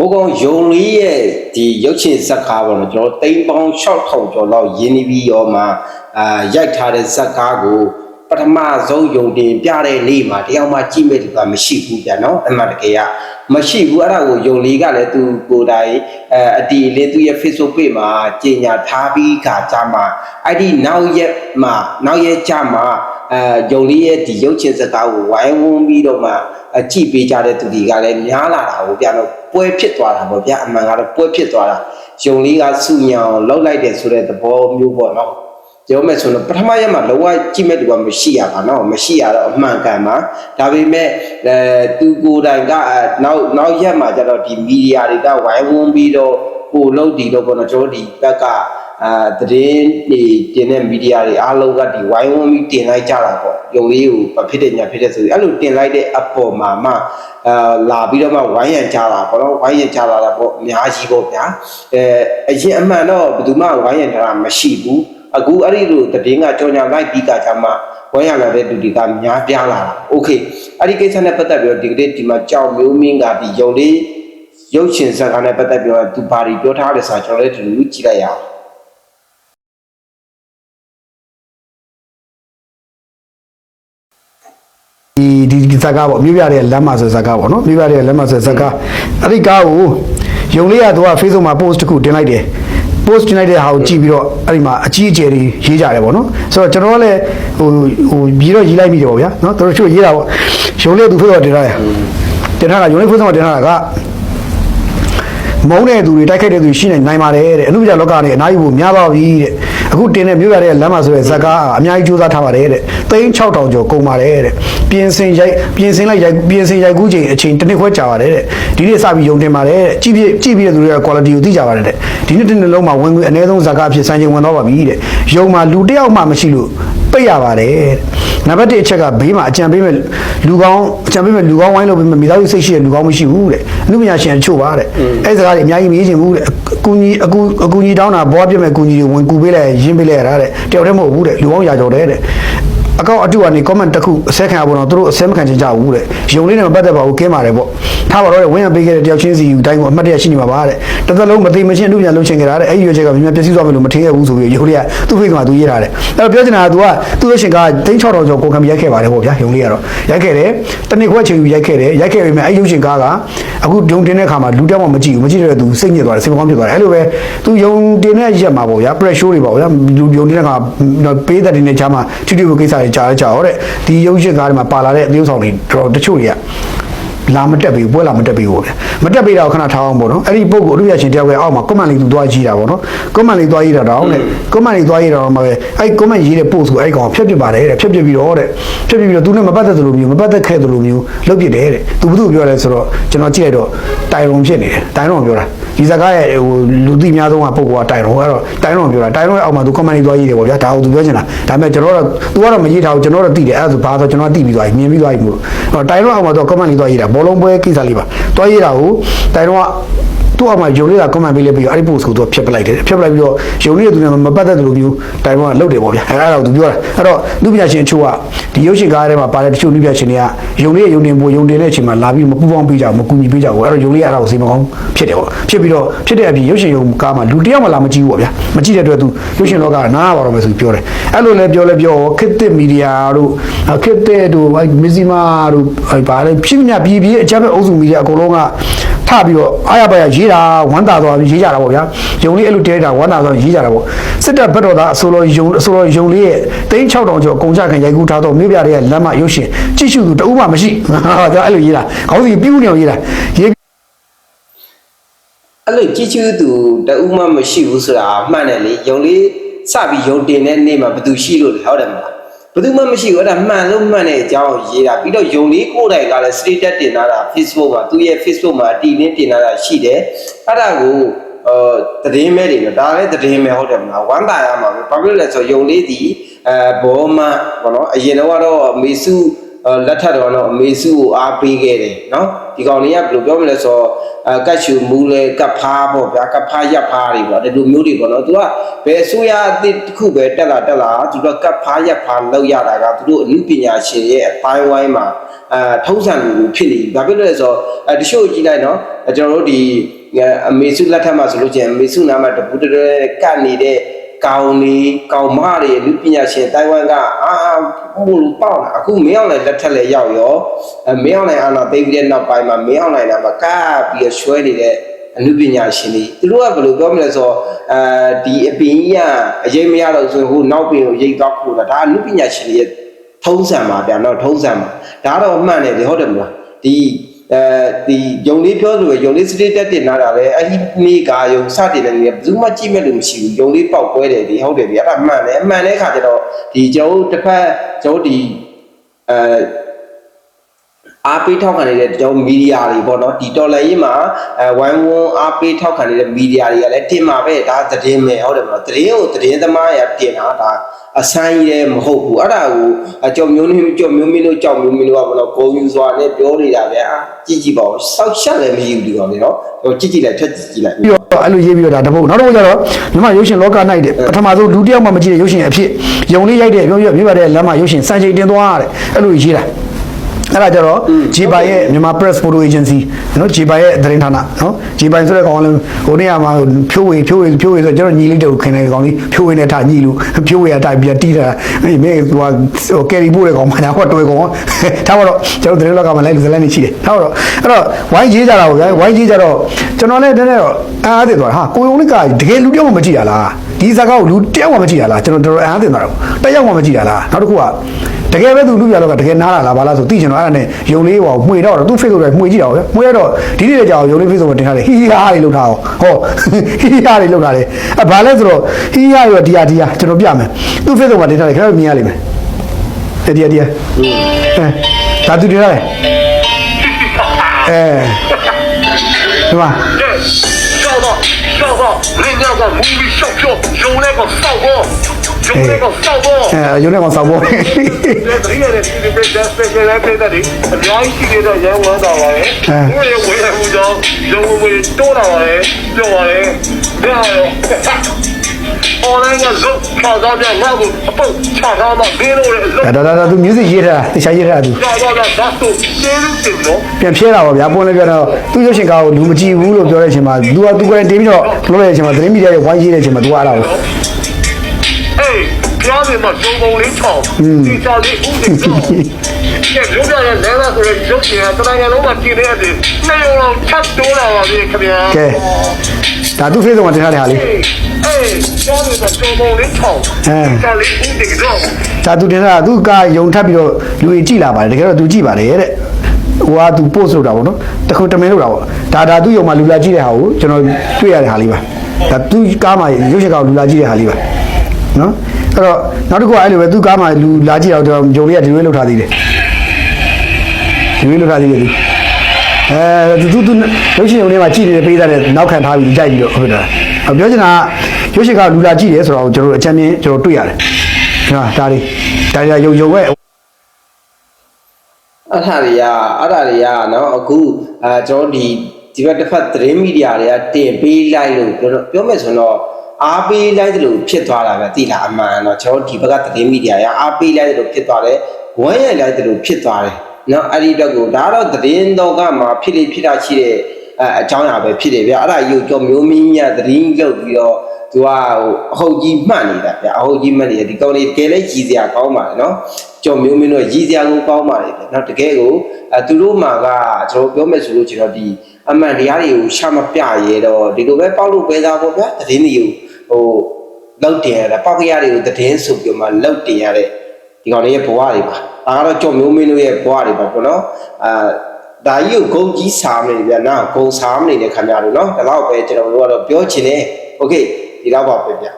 ဟိုကောင်ယုံလေးရဲ့ဒီရုပ်ရှင်ဇက်ကားပေါ့နော်ကျွန်တော်တိမ်ပေါင်း6000ကျော်လောက်ရင်းနှီးပြီးရောမှအာရိုက်ထားတဲ့ဇက်ကားကိုပထမဆုံးယုံတင်ပြတဲ့နေ့မှာတယောက်မှကြည့်မဲ့သူကမရှိဘူးဗျာနော်အမှန်တကယ်ကမရှိဘူးအဲ့ဒါကိုယုံလေးကလည်းသူကိုယ်တိုင်အဲအတီလေးသူရဲ့ Facebook page မှာကြေညာထားပြီးခါကြမှာအဲ့ဒီနောက်ရက်မှာနောက်ရက်ကြမှာအဲယုံလေးရဲ့ဒီရုပ်ရှင်ဇက်ကားကိုဝိုင်းဝန်းပြီးတော့မှအကြည့်ပေးကြတဲ့သူတွေကလည်းများလာတာကိုဗျာနော် ပွဲဖြစ်သွားတာပေါ့ဗျာအမှန်ကတော့ပွဲဖြစ်သွားတာယုံလေးကစုညောင်လောက်လိုက်တယ်ဆိုတဲ့သဘောမျိုးပေါ့နော်ပြောမယ်ဆိုတော့ပထမရက်မှာလောကကြည့်မဲ့သူကမရှိရပါတော့မရှိရတော့အမှန်ကန်ပါဒါပေမဲ့အဲသူကိုယ်တိုင်ကအဲနောက်နောက်ရက်မှာကျတော့ဒီမီဒီယာတွေကဝိုင်းဝန်းပြီးတော့ပို့လို့ဒီတော့ပေါ့နော်ကျွန်တော်တို့ဒီဘက်က အာသတင်းတွေတင်တဲ့မီဒီယာတွေအားလုံးကဒီဝိုင်းဝန်းပြီးတင်လိုက်ကြတာပေါ့ယုံလေးကိုဘာဖြစ်တယ်ညာဖြစ်တယ်ဆိုပြီးအဲ့လိုတင်လိုက်တဲ့အပေါ်မှာမှအာလာပြီးတော့မှဝိုင်းရံကြတာပေါ့နော်ဝိုင်းရံကြတာတော့ပေါ့အများကြီးပေါ့ဗျာအဲအရင်အမှန်တော့ဘယ်သူမှဝိုင်းရံထားတာမရှိဘူး အခုအဲ့ဒီလိုတည်င်းကကြောင်ညာလိုက်ပြီးကကြမှာဝမ်းရလာတဲ့လူတွေကများပြားလာတာโอเคအဲ့ဒီကိစ္စနဲ့ပတ်သက်ပြီးတော့ဒီကနေ့ဒီမှာကြောင်မျိုးမင်းကဒီယုံလေးရုပ်ရှင်ဇာတ်ကားနဲ့ပတ်သက်ပြီးတော့သူဘာတွေပြောထားလဲဆိုတာကျွန်တော်လည်းဒီလိုကြည့်လိုက်ရအောင် က်ကားပေါ့မြို့ပြတဲ့လမ်းမှာဆိုဇက်ကားပေါ့နော်မြို့ပြတဲ့လမ်းမှာဆိုဇက်ကားအဲ့ဒီကားကိုယုံလေးကသူက Facebook မှာ post တစ်ခုတင်လိုက်တယ် post တင်လိုက်တဲ့ဟာကိုကြည့်ပြီးတော့အဲ့ဒီမှာအကြီးအကျယ်တွေရေးကြတယ်ပေါ့နော်ဆိုတော့ကျွန်တော်ကလည်းဟိုဟိုပြီးတော့ရေးလိုက်မိတယ်ပေါ့ဗျာနော်သူတို့ချို့ရေးတာပေါ့ယုံလေးကသူ Facebook တင်ထားတယ်တင်ထားတာယုံလေး Facebook မှာတင်ထားတာက မုန်းတဲ့သူတွေတိုက်ခိုက်တဲ့သူတွေရှိနေနိုင်ပါတယ်တဲ့အမှုပြလောကနဲ့အနားယူဖို့များပါပြီတဲ့အခုတင်တဲ့မြို့ရတဲ့လမ်းမှာဆိုရဲဇက်ကားအများကြီးစူးစမ်းထားပါတယ်တဲ့သိန်း6000ကျော်ကုန်ပါတယ်တဲ့ပြင်ဆင်ရိုက်ပြင်ဆင်လိုက်ရိုက်ပြင်ဆင်ရိုက်ကူးချိန်အချိန်တစ်နှစ်ခွဲကြာပါတယ်တဲ့ဒီနေ့စပြီးယုံတင်ပါတယ်တဲ့ကြည့်ပြကြည့်ပြတဲ့သူတွေက quality ကိုသိကြပါတယ်တဲ့ဒီနေ့တစ်နေ့လုံးမှာဝင်ငွေအနည်းဆုံးဇက်ကားအဖြစ်စံချိန်ဝင်တော့ပါပြီတဲ့ယုံမှာလူတစ်ယောက်မှမရှိလို့ ပိတ်ရပါတယ်တဲ့နံပါတ်1အချက်ကဘေးမှာအကြံပေးမဲ့လူကောင်းအကြံပေးမဲ့လူကောင်းဝိုင်းလို့ပြီးမိသားစုစိတ်ရှိတဲ့လူကောင်းမရှိဘူးတဲ့အမှုပညာရှင်အချို့ပါတဲ့အဲ့ဒီစကားတွေအများကြီးမရေးချင်ဘူးတဲ့အကူကြီးအကူအကူကြီးတောင်းတာဘောပြမဲ့အကူကြီးတွေဝင်ကူပေးလိုက်ရင်းပေးလိုက်ရတာတဲ့တယောက်တည်းမဟုတ်ဘူးတဲ့လူကောင်းရာကြော်တဲ့တဲ့ အကောင့်အတူကနေ comment တစ်ခုအဆက်ခံရပေါ်တော့သူတို့အဆက်မခံချင်ကြဘူးတဲ့ယုံလေးနဲ့မပတ်သက်ပါဘူးကင်းပါတယ်ပေါ့ထားပါတော့တဲ့ဝင်းရပေးခဲ့တဲ့တယောက်ချင်းစီယူတိုင်းကိုအမှတ်တရရှိနေမှာပါတဲ့တစ်သက်လုံးမသိမချင်းအမှုပညာလုံးချင်ကြတာတဲ့အဲ့ဒီရွေးချက်ကမြန်မြန်ပြည့်စည်သွားမယ်လို့မထင်ခဲ့ဘူးဆိုပြီးယုံလေးကသူ့ဖိတ်ကသူရေးထားတယ်အဲ့တော့ပြောချင်တာက तू ကသူ့ရဲ့ရှင်ကတိန်း6000ကျော်ကိုကံရိုက်ခဲ့ပါတယ်ပေါ့ဗျာယုံလေးကတော့ရိုက်ခဲ့တယ်တနစ်ခွဲချိန်ယူရိုက်ခဲ့တယ်ရိုက်ခဲ့ပေမဲ့အဲ့ရုပ်ရှင်ကားကအခုယုံတင်တဲ့ခါမှာလူတောင်မှမကြည့်ဘူးမကြည့်တဲ့သူစိတ်ညစ်သွားတယ်စိတ်မကောင်းဖြစ်သွားတယ်အဲ့လိုပဲသူယုံတင်တဲ့ရက်မှာပေါ့ဗျာ pressure တွေပေါ့ဗျာလူယုံတင်တဲ့ခါပေးတဲ့တင်တဲ့ကြားမှာချွတ်ချွတ်ကိစ္စတွေကြားရကြတော့တဲ့ဒီရုပ်ရှင်ကားတွေမှာပါလာတဲ့အသေးဆောင်တွေတော်တချို့တွေကလာမတက်ဘူးပွဲလာမတက်ဘူးပေါ့ဗျာမတက်ပေးတော့ခဏထားအောင်ပေါ့နော်အဲ့ဒီပုံကိုအရိယာရှင်တယောက်ရဲ့အောက်မှာ comment လေးသူသွားကြည့်တာပေါ့နော် comment လေးသွားကြည့်တာတော့တဲ့ comment လေးသွားကြည့်တာတော့မှပဲအဲ့ comment ရေးတဲ့ post ကိုအဲ့ကောင်ဖြတ်ပြစ်ပါတယ်တဲ့ဖြတ်ပြစ်ပြီးတော့တဲ့ဖြတ်ပြစ်ပြီးတော့သူနဲ့မပတ်သက်သလိုမျိုးမပတ်သက်ခဲ့သလိုမျိုးလုပ်ပြစ်တယ်တဲ့သူဘုသူ့ပြောလဲဆိုတော့ကျွန်တော်ကြည့်လိုက်တော့တိုင်ရုံဖြစ်နေတယ်တိုင်ရုံပြောတာ ဒီစကားရဲ့ဟိုလူသိများဆုံးကပုံကတိုင်ရုံအဲ့တော့တိုင်ရုံပြောတာတိုင်ရုံရဲ့အောက်မှာသူ comment လေးသွားကြည့်တယ်ပေါ့ဗျာဒါကိုသူပြောချင်တာဒါပေမဲ့ကျွန်တော်တော့ तू ကတော့မရေးထားဘူးကျွန်တော်တော့သိတယ်အဲ့ဒါဆိုဘာဆိုကျွန်တော်ကသိပြီးသွားပြီမြင်ပြီးသွားပြီမို့လို့တိုင်ရုံအောက်မှာသူ comment လေးသွားရေးတာဘောလုံးပွဲကိစ္စလေးပါသွားရေးတာကိုတိုင်ရုံက သူ့အမှယုံလေးက comment ပေးလိုက်ပြီးတော့အဲ့ဒီ post ကိုသူကဖျက်ပလိုက်တယ်ဖျက်ပလိုက်ပြီးတော့ယုံလေးကသူနဲ့မပတ်သက်တယ်လို့မျိုးတိုင်ရုံကလုပ်တယ်ပေါ့ဗျာအဲ့ဒါတော့သူပြောတာအဲ့တော့လူပညာရှင်အချို့ကဒီရုပ်ရှင်ကားထဲမှာပါတဲ့တချို့လူပညာရှင်တွေကယုံလေးရဲ့ယုံတင်ဖို့ယုံတင်တဲ့အချိန်မှာလာပြီးမပူပေါင်းပေးကြဘူးမကူညီပေးကြဘူးအဲ့တော့ယုံလေးအဲ့ဒါကိုစိတ်မကောင်းဖြစ်တယ်ပေါ့ဖြစ်ပြီးတော့ဖြစ်တဲ့အပြင်ရုပ်ရှင်ယုံကားမှာလူတယောက်မှလာမကြည့်ဘူးပေါ့ဗျာမကြည့်တဲ့အတွက်သူရုပ်ရှင်လောကကနားရပါတော့မယ်ဆိုပြီးပြောတယ်အဲ့လိုလဲပြောလဲပြောခစ်တစ်မီဒီယာတို့ခစ်တဲ့တို့အဲ့မီဇီမာတို့အဲ့ဗာလဲဖြစ်မြပြည်ပြည်အကြမ်းဖက်အုပ်စုမီဒီယာအကုန်လုံးကထပြီးတော့အားရပါရရေးတာဝမ်းသာသွားပြီးရေးကြတာပေါ့ဗျာယုံလေးအဲ့လိုတဲတာဝမ်းသာသွားရေးကြတာပေါ့စစ်တပ်ဘက်တော်သားအစိုးရယုံအစိုးရယုံလေးရဲ့တိန်း6000ကျော်ကုန်ကြခံရိုက်ကူးထားတော့မြို့ပြတဲ့လမ်းမရုပ်ရှင်ကြည့်ရှုသူတအုပ်မှမရှိဟာဒါအဲ့လိုရေးတာခေါင်းစီပြူးနေအောင်ရေးတာရေးအဲ့လိုကြည့်ချူသူတအူးမှမရှိဘူးဆိုတာအမှန်တယ်လေယုံလေးစပြီးယုံတင်တဲ့နေ့မှာဘယ်သူရှိလို့လဲဟုတ်တယ်မလား ဘယ်သူမှမရှိဘူးအဲ့ဒါမှန်လို့မှန်တဲ့အကြောင်းကိုရေးတာပြီးတော့ယုံလေးကိုယ်တိုင်ကလည်း status တင်လာတာ Facebook မှာသူ့ရဲ့ Facebook မှာတီလင်းတင်လာတာရှိတယ်အဲ့ဒါကိုအဲသတင်းမဲတွေဒါလည်းသတင်းမဲဟုတ်တယ်မလားဝမ်းသာရမှာပဲဘာဖြစ်လဲဆိုယုံလေးဒီအဲဘောမဘောနော်အရင်တော့ကတော့မေစုလက်ထက်တော့တော့မေစုကိုအားပေးခဲ့တယ်နော် ဒီကောင်တွေကဘယ်လိုပြောမလဲဆိုတော့အဲကတ်ရှူမူလဲကတ်ဖားပေါ့ဗျာကတ်ဖားရပ်ဖားတွေပေါ့ဒီလိုမျိုးတွေပေါ့နော်သူကဘယ်ဆိုရအသစ်တစ်ခုပဲတက်လာတက်လာသူကကတ်ဖားရပ်ဖားလောက်ရတာကသူတို့အမှုပညာရှင်ရဲ့အပိုင်းဝိုင်းမှာအဲထုံးစံလူလူဖြစ်နေပြီဘာဖြစ်လို့လဲဆိုတော့အဲတချို့ကြည့်လိုက်နော်အဲကျွန်တော်တို့ဒီအမေစုလက်ထက်မှာဆိုလို့ချင်းအမေစုနားမှာတပူတရဲကတ်နေတဲ့ ကောင်နေကောင်မတွေလူပညာရှင်တိုင်ဝမ်ကအာအာဘလို့ပေါ့လာအခုမင်းအောင်လည်းလက်ထက်လည်းရောက်ရောအဲမင်းအောင်လည်းအာနာသိပြီးတဲ့နောက်ပိုင်းမှာမင်းအောင်လည်းကကပ်ပြီးတော့ရွှဲနေတဲ့အလူပညာရှင်တွေသူတို့ကဘယ်လိုပြောမလဲဆိုတော့အဲဒီအပင်ကြီးကအရေးမရတော့ဆိုဟိုနောက်ပင်ကိုရိတ်သွားခိုးတာဒါအလူပညာရှင်တွေရဲ့ထုံးစံပါဗျာနော်ထုံးစံပါဒါတော့အမှန်တယ်ဒီဟုတ်တယ်မလားဒီ အဲဒီယုံလေးပြောလို့ယုံလေးစတေးတက်တင်လာတာလေအဲ့ဒီနေ့ကယုံစတင်နေတယ်ဘယ်သူမှကြည့်မဲ့လို့မရှိဘူးယုံလေးပေါက်ကွဲတယ်ဒီဟုတ်တယ်ဗျအဲ့ဒါမှန်တယ်အမှန်တဲ့ခါကျတော့ဒီကျွန်တော်တစ်ဖက်ကျွန်တော်ဒီအဲ အားပေးထောက်ခံနေတဲ့ကျွန်တော်မီဒီယာတွေပေါ့နော်ဒီတော်လိုင်းရေးမှာအဲဝိုင်းဝန်းအားပေးထောက်ခံနေတဲ့မီဒီယာတွေကလည်းတင်မှာပဲဒါသတင်းပဲဟုတ်တယ်မလားသတင်းကိုသတင်းသမားရတင်တာဒါအဆိုင်ကြီးလည်းမဟုတ်ဘူးအဲ့ဒါကိုကြော်မျိုးနှင်းကြော်မျိုးမင်းတို့ကြောက်မျိုးမင်းတို့ကဘယ်တော့ဂုံယူစွာနဲ့ပြောနေတာဗျာကြည့်ကြည့်ပါဦးစောက်ရှက်လည်းမရှိဘူးဒီကောင်လေးနော်ဟိုကြည့်ကြည့်လိုက်ထက်ကြည့်ကြည့်လိုက်ပြီးတော့အဲ့လိုရေးပြီးတော့ဒါတပုတ်နောက်တော့ကျတော့မြန်မာရုပ်ရှင်လောက၌တဲ့ပထမဆုံးလူတစ်ယောက်မှမကြည့်တဲ့ရုပ်ရှင်အဖြစ်ယုံလေးရိုက်တဲ့ပြောပြပြပါတဲ့လမ်းမှာရုပ်ရှင်စံချိန်တင်သွားတဲ့အဲ့လိုရေးတာ အဲ့ဒါကြတော့ဂျီပါရဲ့မြန်မာ press photo agency နော်ဂျီပါရဲ့သတင်းဌာနနော်ဂျီပါဆိုတဲ့ကောင်လည်းဟိုနေ့ကမှဖြိုးဝေဖြိုးဝေဖြိုးဝေဆိုကျွန်တော်ညီလေးတူခင်တဲ့ကောင်လေးဖြိုးဝေနဲ့ထားညီလူဖြိုးဝေကတိုက်ပြီးတီးတာအေးမင်းဟိုဟိုကယ်ရီပို့တဲ့ကောင်မှညာဟောတွေ့ကောင်ထားပါတော့ကျွန်တော်သတင်းလောကမှာလိုက်လူစလိုက်နေရှိတယ်ထားပါတော့အဲ့တော့ဝိုင်းရေးကြတာပေါ့ဗျာဝိုင်းရေးကြတော့ကျွန်တော်လည်းတည်းတော့အားအားတင်သွားဟာကိုယုံလေးကတကယ်လူတယောက်မှမကြည့်ရလား ဒီဇာကောက်လူတယောက်မှမကြည့်တာလားကျွန်တော်တော်တော်အားသင်တာတော့တယောက်မှမကြည့်တာလားနောက်တစ်ခုကတကယ်ပဲသူလူပြလောက်ကတကယ်နားလာလားဘာလားဆိုသိချင်တော့အဲ့ဒါနဲ့ယုံလေးဟောမှွေတော့သူ Facebook တွေမှွေကြည့်တာပဲမှွေရတော့ဒီနေ့ကြာအောင်ယုံလေး Facebook မှာတင်ထားတယ်ဟီဟာတွေလောက်ထားအောင်ဟောဟီဟာတွေလောက်ထားတယ်အဲဘာလဲဆိုတော့ဟီဟာရောဒီဟာဒီဟာကျွန်တော်ပြမယ်သူ Facebook မှာတင်ထားတယ်ခင်ဗျားမြင်ရလိမ့်မယ်တတိယတတိယအဲဒါသူတင်ထားတယ်အဲဒီမှာကောက်တော့ကောက်တော့လင်းရောက်တော့ movie show 有那个扫光，有那个扫光。 အဲယုံနဲ့ကောင်စောက်ပေါ် 这这个的，这这这这这来这这里，两系列的人文到了嘞，我也为了不着，人文为多到了嘞，对吧嘞？然后哟， online ကလုတ်ခြောက်သားများနောက်ကိုအပုတ်ခြောက်သားမှာဂင်းလို့လေလုတ်ဒါဒါဒါသူ music ရေးထားတခြားရေးထားသူခြောက်သားများဓာတ်ဆိုကျေးဇူးတင်တော့ပြန်ဖြဲတာပါဗျာပုံလည်းပြောတော့သူရုပ်ရှင်ကားကိုလူမကြည့်ဘူးလို့ပြောတဲ့အချိန်မှာ तू က तू ကိုယ်တင်ပြီးတော့လုပ်ရတဲ့အချိန်မှာသတင်းမီဒီယာရဲ့ဝိုင်းရေးတဲ့အချိန်မှာ तू အားလာဘူးအေးပြောနေမှာဒုံပုံလေးထောင်ဒီချော်လေးဥဒိတော့ကျက်ရုပ်ရရဲ့လဲလာဆိုတဲ့ရုပ်ရှင်ကတိုင်းရလုံးမှာတင်နေတဲ့အဲ့ဒီနှစ်ရုံလောက်ချက်တိုးလာပါပြီခင်ဗျာကဲ ဒါသူ့ Facebook မှာတင်ထားတဲ့ဟာလေးအေးကျောင်းကတော်တော်လေးထောင်းအဲတော်လေးဦးတကယ်တော့ဒါသူတင်ထားတာသူကယုံထပ်ပြီးတော့လူတွေကြည်လာပါတယ်တကယ်တော့သူကြည်ပါတယ်တဲ့ဟိုကသူ post လုပ်တာပေါ့နော်တခုတမင်းလုပ်တာပေါ့ဒါဒါသူ့ယုံမှာလူလာကြည့်တဲ့ဟာကိုကျွန်တော်တွေ့ရတဲ့ဟာလေးပါဒါသူကားမှာရုပ်ရှင်ကောင်လူလာကြည့်တဲ့ဟာလေးပါနော်အဲ့တော့နောက်တစ်ခုကအဲ့လိုပဲသူကားမှာလူလာကြည့်တော့ယုံလေးကဒီလိုလောက်ထားသေးတယ်ဒီလိုလောက်ထားသေးတယ် အဲသူသူရုပ်ရှင်ရုံထဲမှာကြည့်နေတဲ့ပေးသားတဲ့နောက်ခံထားပြီးကြိုက်ပြီးတော့ဟုတ်တယ်ပြောချင်တာကရုပ်ရှင်ကလူလာကြည့်တယ်ဆိုတော့ကျွန်တော်တို့အချမ်းမြင်ကျွန်တော်တွေ့ရတယ်ဟာဒါလေးဒါရီရုံရုံရဲ့အဲ့ဒါတွေကအဲ့ဒါတွေကနော်အခုအဲကျွန်တော်ဒီဒီဘက်တစ်ဖက်သတင်းမီဒီယာတွေကတင်ပေးလိုက်လို့ပြောတော့ပြောမယ်ဆိုတော့အားပေးလိုက်တယ်လို့ဖြစ်သွားတာပဲသိလားအမှန်တော့ကျွန်တော်ဒီဘက်ကသတင်းမီဒီယာရအားပေးလိုက်တယ်လို့ဖြစ်သွားတယ်ဝမ်းရိုက်လိုက်တယ်လို့ဖြစ်သွားတယ် နော်အဲ့ဒီတော့ကိုဒါတော့သတင်းတော့ကမှာဖြစ်လေဖြစ်တာရှိတဲ့အဲအကြောင်းအရာပဲဖြစ်တယ်ဗျအဲ့ဒါယူကြောမျိုးမင်းညသတင်းလုပ်ပြီးတော့သူကဟိုအဟုတ်ကြီးမှတ်နေတာဗျအဟုတ်ကြီးမှတ်နေတယ်ဒီကောင်လေးတကယ်လဲကြည်စရာကောင်းပါလေနော်ကြောမျိုးမင်းတို့ရည်စရာကိုကောင်းပါလေဗျနော်တကယ်ကိုအဲသူတို့မှာကကျွန်တော်ပြောမယ်ဆိုလို့ကျွန်တော်ဒီအမှန်တရားတွေကိုရှာမပြရဲတော့ဒီလိုပဲပေါက်လို့ပဲသားပေါ့ဗျာသတင်းတွေကိုဟိုလောက်တင်ရတာပေါက်ကြရတွေကိုသတင်းဆိုပြီးမှလောက်တင်ရတဲ့ဒီကောင်လေးရဲ့ဘဝတွေပါ ဒါကတော့ကြောမျိုးမင်းတို့ရဲ့ဘဝတွေပါပေါ့နော်အာဒါကြီးကိုဂုံကြီးစားမနေဗျာနော်ဂုံစားမနေတဲ့ခင်ဗျားတို့နော်ဒါတော့ပဲကျွန်တော်တို့ကတော့ပြောချင်တယ်โอเคဒီတော့ပါပဲဗျာ